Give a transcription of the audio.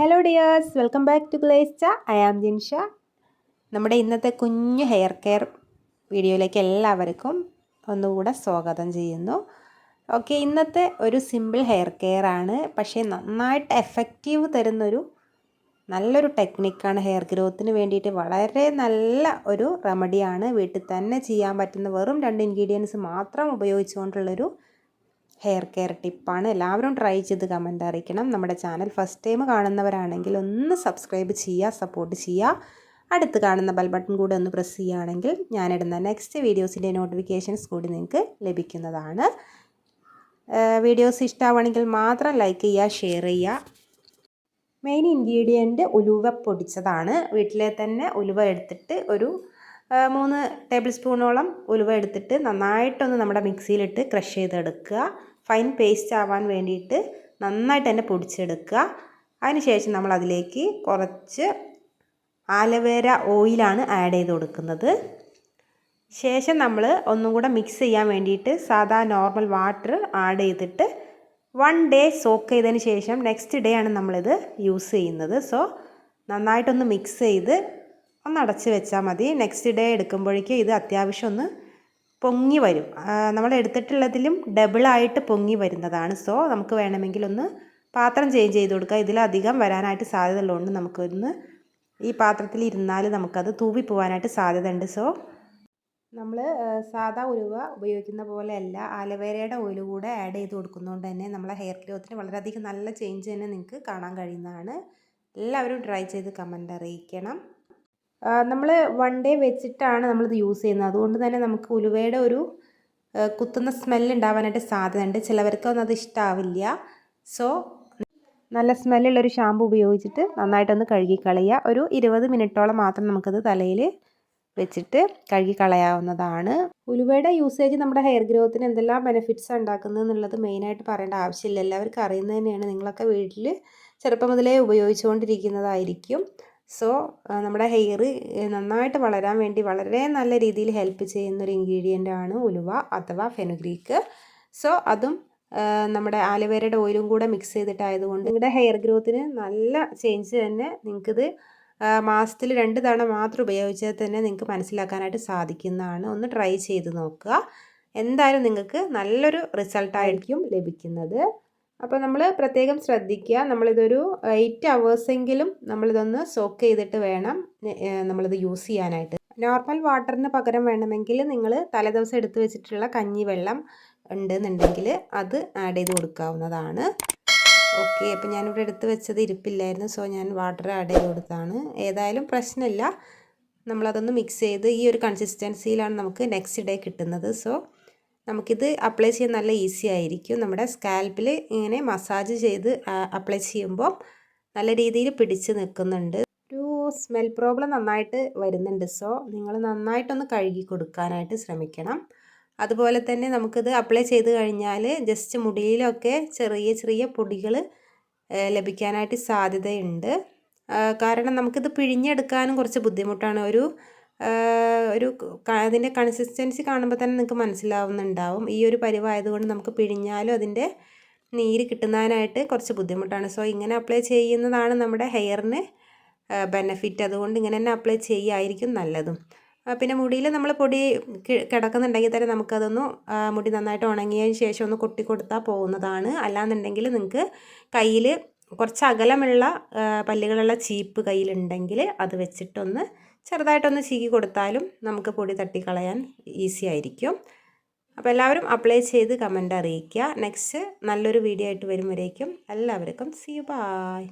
Hello dears welcome back to ഗ്ലേസ്റ്റ I am Jinsha നമ്മുടെ ഇന്നത്തെ കുഞ്ഞു ഹെയർ കെയർ വീഡിയോയിലേക്ക് എല്ലാവർക്കും ഒന്നുകൂടെ സ്വാഗതം ചെയ്യുന്നു. ഓക്കെ ഇന്നത്തെ ഒരു സിമ്പിൾ ഹെയർ കെയർ ആണ്. പക്ഷേ നന്നായിട്ട് എഫക്റ്റീവ് തരുന്നൊരു നല്ലൊരു ടെക്നിക്കാണ് ഹെയർ ഗ്രോത്തിന് വേണ്ടിയിട്ട്. വളരെ നല്ല ഒരു റെമഡിയാണ് വീട്ടിൽ തന്നെ ചെയ്യാൻ പറ്റുന്ന വെറും രണ്ട് ഇൻഗ്രീഡിയൻസ് മാത്രം ഉപയോഗിച്ചുകൊണ്ടുള്ളൊരു ഹെയർ കെയർ ടിപ്പാണ് എല്ലാവരും ട്രൈ ചെയ്ത് കമന്റ് അറിയിക്കണം. നമ്മുടെ ചാനൽ ഫസ്റ്റ് ടൈം കാണുന്നവരാണെങ്കിൽ ഒന്ന് സബ്സ്ക്രൈബ് ചെയ്യുക സപ്പോർട്ട് ചെയ്യുക. അടുത്ത് കാണുന്ന ബെൽ ബട്ടൺ കൂടെ ഒന്ന് പ്രസ് ചെയ്യുകയാണെങ്കിൽ ഞാനിടുന്ന നെക്സ്റ്റ് വീഡിയോസിന്റെ നോട്ടിഫിക്കേഷൻസ് കൂടി നിങ്ങൾക്ക് ലഭിക്കുന്നതാണ്. വീഡിയോസ് ഇഷ്ടമാണെങ്കിൽ മാത്രം ലൈക്ക് ചെയ്യുക ഷെയർ ചെയ്യുക. മെയിൻ ഇൻഗ്രീഡിയന്റ് ഉലുവ പൊടിച്ചതാണ്. വീട്ടിലെ തന്നെ ഉലുവ എടുത്തിട്ട് ഒരു മൂന്ന് ടേബിൾ സ്പൂണോളം ഉലുവ എടുത്തിട്ട് നന്നായിട്ടൊന്ന് നമ്മുടെ മിക്സിയിലിട്ട് ക്രഷ് ചെയ്തെടുക്കുക. ഫൈൻ പേസ്റ്റ് ആവാൻ വേണ്ടിയിട്ട് നന്നായിട്ട് തന്നെ പൊടിച്ചെടുക്കുക. അതിനുശേഷം നമ്മൾ അതിലേക്ക് കുറച്ച് ആലവേര ഓയിലാണ് ആഡ് ചെയ്ത് കൊടുക്കുന്നത്. ശേഷം നമ്മൾ ഒന്നും കൂടെ മിക്സ് ചെയ്യാൻ വേണ്ടിയിട്ട് സാധാ നോർമൽ വാട്ടർ ആഡ് ചെയ്തിട്ട് വൺ ഡേ സോക്ക് ചെയ്തതിന് ശേഷം നെക്സ്റ്റ് ഡേ ആണ് നമ്മളിത് യൂസ് ചെയ്യുന്നത്. സോ നന്നായിട്ടൊന്ന് മിക്സ് ചെയ്ത് ഒന്ന് അടച്ച് വെച്ചാൽ മതി. നെക്സ്റ്റ് ഡേ എടുക്കുമ്പോഴേക്കും ഇത് അത്യാവശ്യം ഒന്ന് പൊങ്ങി വരും. നമ്മൾ എടുത്തിട്ടുള്ളതിലും ഡബിളായിട്ട് പൊങ്ങി വരുന്നതാണ്. സോ നമുക്ക് വേണമെങ്കിൽ ഒന്ന് പാത്രം ചേഞ്ച് ചെയ്ത് കൊടുക്കുക ഇതിലധികം വരാനായിട്ട് സാധ്യത ഉള്ളതുകൊണ്ട് നമുക്കൊന്ന് ഈ പാത്രത്തിൽ ഇരുന്നാൽ നമുക്കത് തൂവി പോകാനായിട്ട് സാധ്യത ഉണ്ട് സോ നമ്മൾ സാധാ ഉലുവ ഉപയോഗിക്കുന്ന പോലെയല്ല ആലവേരയുടെ ഓയിൽ കൂടെ ആഡ് ചെയ്ത് കൊടുക്കുന്നതുകൊണ്ട് തന്നെ നമ്മളെ ഹെയർ ഗ്രോത്തിന് വളരെയധികം നല്ല ചേഞ്ച് തന്നെ നിങ്ങൾക്ക് കാണാൻ കഴിയുന്നതാണ്. എല്ലാവരും ട്രൈ ചെയ്ത് കമന്റ് അറിയിക്കണം. നമ്മൾ വൺ ഡേ വെച്ചിട്ടാണ് നമ്മളിത് യൂസ് ചെയ്യുന്നത്. അതുകൊണ്ട് തന്നെ നമുക്ക് ഉലുവയുടെ ഒരു കുത്തുന്ന സ്മെല്ല് ഉണ്ടാവാനായിട്ട് സാധ്യതയുണ്ട്. ചിലവർക്കൊന്നും അത് ഇഷ്ടമാവില്ല സോ നല്ല സ്മെല്ലുള്ളൊരു ഷാമ്പു ഉപയോഗിച്ചിട്ട് നന്നായിട്ടൊന്ന് കഴുകി കളയുക ഒരു ഇരുപത് മിനിറ്റോളം മാത്രം നമുക്കത് തലയിൽ വെച്ചിട്ട് കഴുകി കളയാവുന്നതാണ് ഉലുവയുടെ യൂസേജ് നമ്മുടെ ഹെയർ ഗ്രോത്തിന് എന്തെല്ലാം ബെനിഫിറ്റ്സ് ഉണ്ടാക്കുന്നത് എന്നുള്ളത് മെയിനായിട്ട് പറയേണ്ട ആവശ്യമില്ല. എല്ലാവർക്കും അറിയുന്നത് തന്നെയാണ്. നിങ്ങളൊക്കെ വീട്ടിൽ ചെറുപ്പം മുതലേ ഉപയോഗിച്ചുകൊണ്ടിരിക്കുന്നതായിരിക്കും. സോ നമ്മുടെ ഹെയർ നന്നായിട്ട് വളരാൻ വേണ്ടി വളരെ നല്ല രീതിയിൽ ഹെൽപ്പ് ചെയ്യുന്ന ഒരു ഇൻഗ്രീഡിയന്റ് ആണ് ഉലുവ അഥവാ ഫെനുഗ്രീക്ക് സോ അതും നമ്മുടെ ആലുവേരയുടെ ഓയിലും കൂടെ മിക്സ് ചെയ്തിട്ടായതുകൊണ്ട് നിങ്ങളുടെ ഹെയർ ഗ്രോത്തിന് നല്ല ചേഞ്ച് തന്നെ നിങ്ങൾക്കിത് മാസത്തിൽ രണ്ട് തവണ മാത്രം ഉപയോഗിച്ചാൽ തന്നെ നിങ്ങൾക്ക് മനസ്സിലാക്കാനായിട്ട് സാധിക്കുന്നതാണ്. ഒന്ന് ട്രൈ ചെയ്ത് നോക്കുക. എന്തായാലും നിങ്ങൾക്ക് നല്ലൊരു റിസൾട്ടായിരിക്കും ലഭിക്കുന്നത്. അപ്പോൾ നമ്മൾ പ്രത്യേകം ശ്രദ്ധിക്കുക. നമ്മളിതൊരു എയ്റ്റ് അവേഴ്സെങ്കിലും നമ്മളിതൊന്ന് സോക്ക് ചെയ്തിട്ട് വേണം നമ്മളിത് യൂസ് ചെയ്യാനായിട്ട്. നോർമൽ വാട്ടറിന് പകരം വേണമെങ്കിൽ നിങ്ങൾ തലേദിവസം എടുത്തു വെച്ചിട്ടുള്ള കഞ്ഞിവെള്ളം ഉണ്ടെന്നുണ്ടെങ്കിൽ അത് ആഡ് ചെയ്ത് കൊടുക്കാവുന്നതാണ്. ഓക്കെ അപ്പോൾ ഞാനിവിടെ എടുത്ത് വെച്ചത് ഇരിപ്പില്ലായിരുന്നു സോ ഞാൻ വാട്ടർ ആഡ് ചെയ്ത് കൊടുത്താണ് ഏതായാലും പ്രശ്നമില്ല. നമ്മളതൊന്ന് മിക്സ് ചെയ്ത് ഈ ഒരു കൺസിസ്റ്റൻസിയിലാണ് നമുക്ക് നെക്സ്റ്റ് ഡേ കിട്ടുന്നത്. സോ നമുക്കിത് അപ്ലൈ ചെയ്യാൻ നല്ല ഈസി ആയിരിക്കും. നമ്മുടെ സ്കാൽപ്പിൽ ഇങ്ങനെ മസാജ് ചെയ്ത് അപ്ലൈ ചെയ്യുമ്പോൾ നല്ല രീതിയിൽ പിടിച്ച് നിൽക്കുന്നുണ്ട്. ഒരു സ്മെൽ പ്രോബ്ലം നന്നായിട്ട് വരുന്നുണ്ട്. സോ നിങ്ങൾ നന്നായിട്ടൊന്ന് കഴുകി കൊടുക്കാനായിട്ട് ശ്രമിക്കണം. അതുപോലെ തന്നെ നമുക്കിത് അപ്ലൈ ചെയ്ത് കഴിഞ്ഞാൽ ജസ്റ്റ് മുടിയിലൊക്കെ ചെറിയ ചെറിയ പൊടികൾ ലഭിക്കാനായിട്ട് സാധ്യതയുണ്ട്. കാരണം നമുക്കിത് പിഴിഞ്ഞെടുക്കാനും കുറച്ച് ബുദ്ധിമുട്ടാണ്. ഒരു ഒരു അതിന്റെ കൺസിസ്റ്റൻസി കാണുമ്പോൾ തന്നെ നിങ്ങൾക്ക് മനസ്സിലാവുന്നുണ്ടാവും. ഈ ഒരു പരിവായതുകൊണ്ട് നമുക്ക് പിഴിഞ്ഞാലും അതിന്റെ നീര് കിട്ടുന്നതിനായിട്ട് കുറച്ച് ബുദ്ധിമുട്ടാണ്. സോ ഇങ്ങനെ അപ്ലൈ ചെയ്യുന്നതാണ് നമ്മുടെ ഹെയറിന് ബെനഫിറ്റ് അതുകൊണ്ട് ഇങ്ങനെ തന്നെ അപ്ലൈ ചെയ്യായിരിക്കും നല്ലതും. പിന്നെ മുടിയിൽ നമ്മൾ പൊടി കിടക്കുന്നുണ്ടെങ്കിൽ തന്നെ നമുക്കതൊന്ന് മുടി നന്നായിട്ട് ഉണങ്ങിയതിന് ശേഷം ഒന്ന് കൊട്ടി കൊടുത്താൽ പോകുന്നതാണ്. അല്ലാന്നുണ്ടെങ്കിൽ നിങ്ങൾക്ക് കയ്യിൽ കുറച്ച് അകലമുള്ള പല്ലുകളുള്ള ചീപ്പ് കയ്യിലുണ്ടെങ്കിൽ അത് വെച്ചിട്ടൊന്ന് ചെറുതായിട്ടൊന്ന് ചീകി കൊടുത്താലും നമുക്ക് പൊടി തട്ടിക്കളയാൻ ഈസി ആയിരിക്കും. അപ്പോൾ എല്ലാവരും അപ്ലൈ ചെയ്ത് കമന്റ് അറിയിക്കുക. നെക്സ്റ്റ് നല്ലൊരു വീഡിയോ ആയിട്ട് വരുമ്പോഴേക്കും എല്ലാവർക്കും സി ബായ്